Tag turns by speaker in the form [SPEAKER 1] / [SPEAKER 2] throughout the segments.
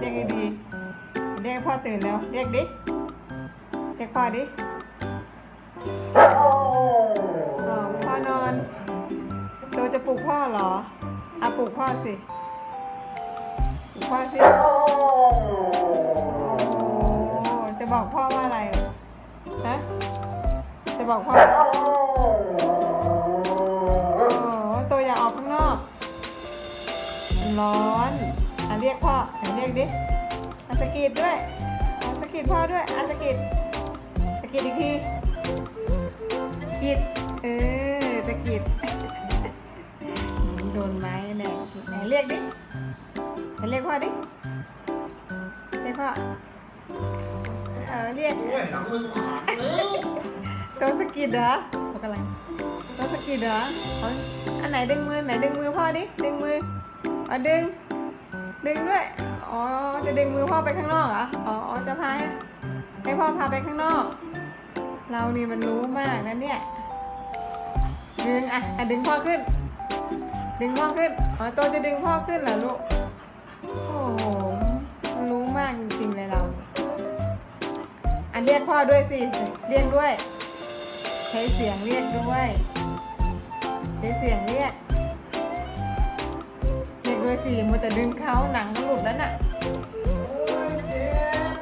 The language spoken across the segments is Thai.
[SPEAKER 1] เรียกดีๆเรียกพ่อตื่นแล้ว เรียกดิ เรียกพ่อดิพ่อนอนโตจะปลุกพ่อเหรออะปลุกพ่อสิปลุกพ่อสิ จะบอกพ่อว่าอะไรฮะจะบอกพ่อว่าโอ้ตัวอยากออกข้างนอกนร้อน เรียกพ่อไหนเรียกดิอะสะกิดด้วยอะสะกิดพ่อด้วยอะสะกิดสะกิดอีกทีสะกิดเออสะกิดโดนไม้แม่ไหนเรียกดิไหนเรียกพ่อดิเรียกพ่อเออเรียก
[SPEAKER 2] โอ้ยหลังมือขาดแล้ว
[SPEAKER 1] ตัวสะกิดเหรอเขากำลังตัวสะกิดเหรอเอาอันไหนดึงมือไหนดึงมือพ่อดิดึงมืออ๋อดึง ดึงด้วย อ๋อ จะดึงมือพ่อไปข้างนอกเหรอ อ๋ออ๋อจะพาให้ให้พ่อพาไปข้างนอก เรานี่มันรู้มากนะเนี่ย ดึงอะอะดึงพ่อขึ้น ดึงพ่อขึ้น อ๋อตัวจะดึงพ่อขึ้นเหรอลูก โอ้โห รู้มากจริงๆเลยเรา อันเรียกพ่อด้วยสิ เรียกด้วย ใช้เสียงเรียกด้วย ใช้เสียงเรียก เรียกด้วยสิมัวแต่ดึงเขาหนังเขาหลุดแล้วน่ะ
[SPEAKER 2] โอ้ยเจ็บ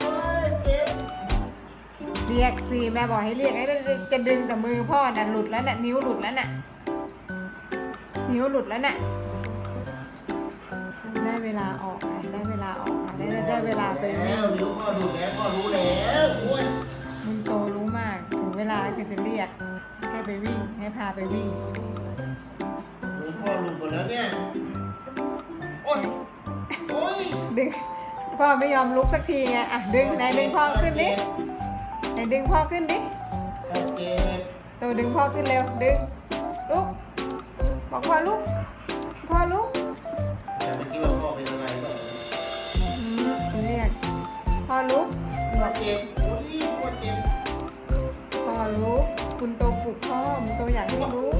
[SPEAKER 2] โอ้ยเจ็บ
[SPEAKER 1] เรียกสิแม่บอกให้เรียกไอ้จะดึงแต่มือพ่อน่ะหลุดแล้วน่ะนิ้วหลุดแล้วน่ะนิ้วหลุดแล้วน่ะได้เวลาออกแล้วได้เวลาออกมาได้ได้ได้เวลาไป
[SPEAKER 2] แล้
[SPEAKER 1] วิ่ง
[SPEAKER 2] วนิ้วพ่อดูแล้วพ่อรู้แล้วโอ้ย
[SPEAKER 1] มึงโตรู้มากถึงเวลาคือจะเรียกให้ไปวิ่งให้พาไปวิ่ง
[SPEAKER 2] มือพ่อหลุดหมดแล้วเนี่ย
[SPEAKER 1] พ่อไม่ยอมลุกสักทีไง อะดึงไหนดึงพ่อขึ้นดิไหนดึงพ่อขึ้นดิตัวดึงพ่อขึ้นเร็ว ดึง ลุก บอกพ่อลุก พ่อลุก
[SPEAKER 2] แต่เมื่อกี้ว่าพ่อเป็นอะไรก็
[SPEAKER 1] เรียกพ่อลุกบ
[SPEAKER 2] พ่อ
[SPEAKER 1] อก
[SPEAKER 2] เจ็บโอ้ยพ่อเจ็บ
[SPEAKER 1] พ่อลุก คุณโตปลุกพ่อคุณโตอยากให้ลุก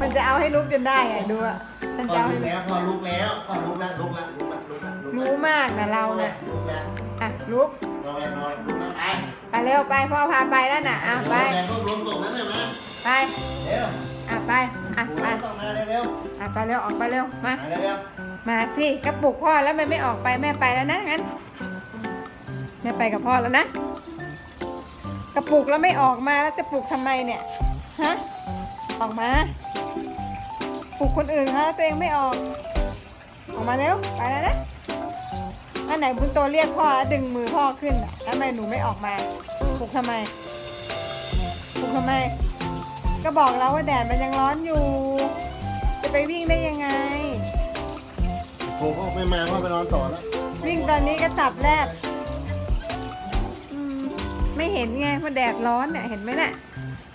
[SPEAKER 1] มันจะเอาให้ลุกจนได้อะดูอะ มัน
[SPEAKER 2] พ่อ
[SPEAKER 1] จะเอา
[SPEAKER 2] ลุ
[SPEAKER 1] ให้
[SPEAKER 2] กแล้วพ่อลุกแล้วพ่อลุกแล้วลุกแล้วลุกแล้วลุกแล้วลุกแล้ว
[SPEAKER 1] รู้มากนะเราน่ะ
[SPEAKER 2] ลุกแล้ว
[SPEAKER 1] อะลุก
[SPEAKER 2] นอนแล้วนอนลุกแล้วไป
[SPEAKER 1] ไปเร็วไปพ่อพาไปแล้วน่ะอะไป
[SPEAKER 2] แรงรวบรวมส่งนั้นหน่อยมา
[SPEAKER 1] ไป
[SPEAKER 2] เร็ว
[SPEAKER 1] อะไปอะ
[SPEAKER 2] หัว
[SPEAKER 1] ไป
[SPEAKER 2] ต้องมาเร็ว
[SPEAKER 1] อะไปเร็วออกไปเร็วมา
[SPEAKER 2] ๆมาเร็ว
[SPEAKER 1] มาสิกระปุกพ่อแล้วมันไม่ออกไปแม่ไปแล้วนะงั้นแม่ไปกับพ่อแล้วนะกระปุกแล้วไม่ออกมาแล้วจะปลุกทำไมเนี่ยฮะออกมา ปลุกคนอื่นฮะตัวเองไม่ออก ออกมาเร็ว ไปแล้วนะอันไหนบุญโตเรียกพ่อแล้วดึงมือพ่อขึ้นอะแล้วทำไมหนูไม่ออกมาปลุกทำไมปลุกทำไม ก็บอกแล้วว่าแดดมันยังร้อนอยู่ จะไปวิ่งได้ยังไง
[SPEAKER 2] ๆผมก็ไม่มาพ่อไปนอนต่อแล้ว
[SPEAKER 1] วิ่งตอนนี้ก็สับแลบอืมไม่เห็นไงว่าแดดร้อนเนี่ยเห็นไหมน่ะ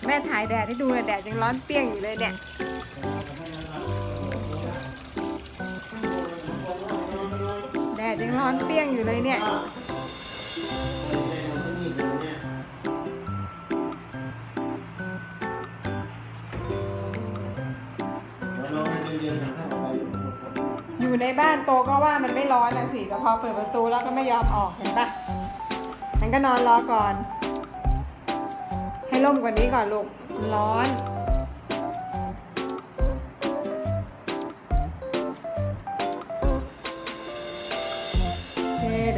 [SPEAKER 1] แม่ถ่ายแดดให้ดูน่ะแดดยังร้อนเปรี้ยงอยู่เลยเนี่ยแดดยังร้ อนเปรี้ยงอยู่เลยเนี่ย อยู่ในบ้านโตก็ว่ามันไม่ร้อนนะสิแต่พอเปิดประตูแล้วก็ไม่ยอมออกเห็นปะมันก็นอนรอก่อน ให้ร่มกว่านี้ก่อนลูกร้อน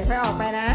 [SPEAKER 1] ค่อยออกไปนะ